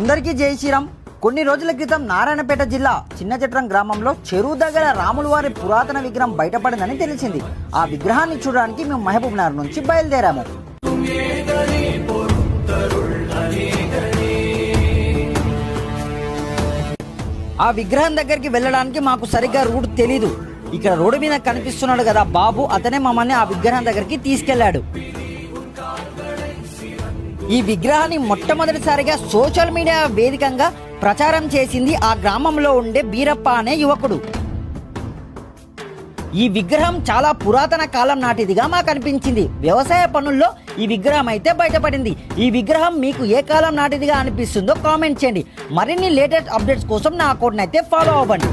అందరికీ జై శ్రీరామ్. కొన్ని రోజుల క్రితం నారాయణపేట జిల్లా చిన్నచట్రం గ్రామంలో చెరువు దగ్గర రాములవారి పురాతన విగ్రహం బయటపడిందని తెలిసింది. ఆ విగ్రహాన్ని చూడడానికి మేము మహబూబ్ నగర్ నుంచి బయలుదేరాము. ఆ విగ్రహం దగ్గరికి వెళ్ళడానికి మాకు సరిగ్గా రూట్ తెలీదు. ఇక్కడ రోడ్డు మీద కనిపిస్తున్నాడు కదా బాబు అతనే మమ్మల్ని ఆ విగ్రహం దగ్గరికి తీసుకెళ్ళాడు ఈ విగ్రహాన్ని మొట్టమొదటిసారిగా సోషల్ మీడియా వేదికంగా ప్రచారం చేసింది ఆ గ్రామంలో ఉండే బీరప్ప అనే యువకుడు. ఈ విగ్రహం చాలా పురాతన కాలం నాటిదిగా మాకు అనిపించింది. వ్యవసాయ పనుల్లో ఈ విగ్రహం అయితే బయటపడింది. ఈ విగ్రహం మీకు ఏ కాలం నాటిదిగా అనిపిస్తుందో కామెంట్ చేయండి. మరిన్ని లేటెస్ట్ అప్డేట్స్ కోసం నా అకౌంట్ అయితే ఫాలో అవ్వండి.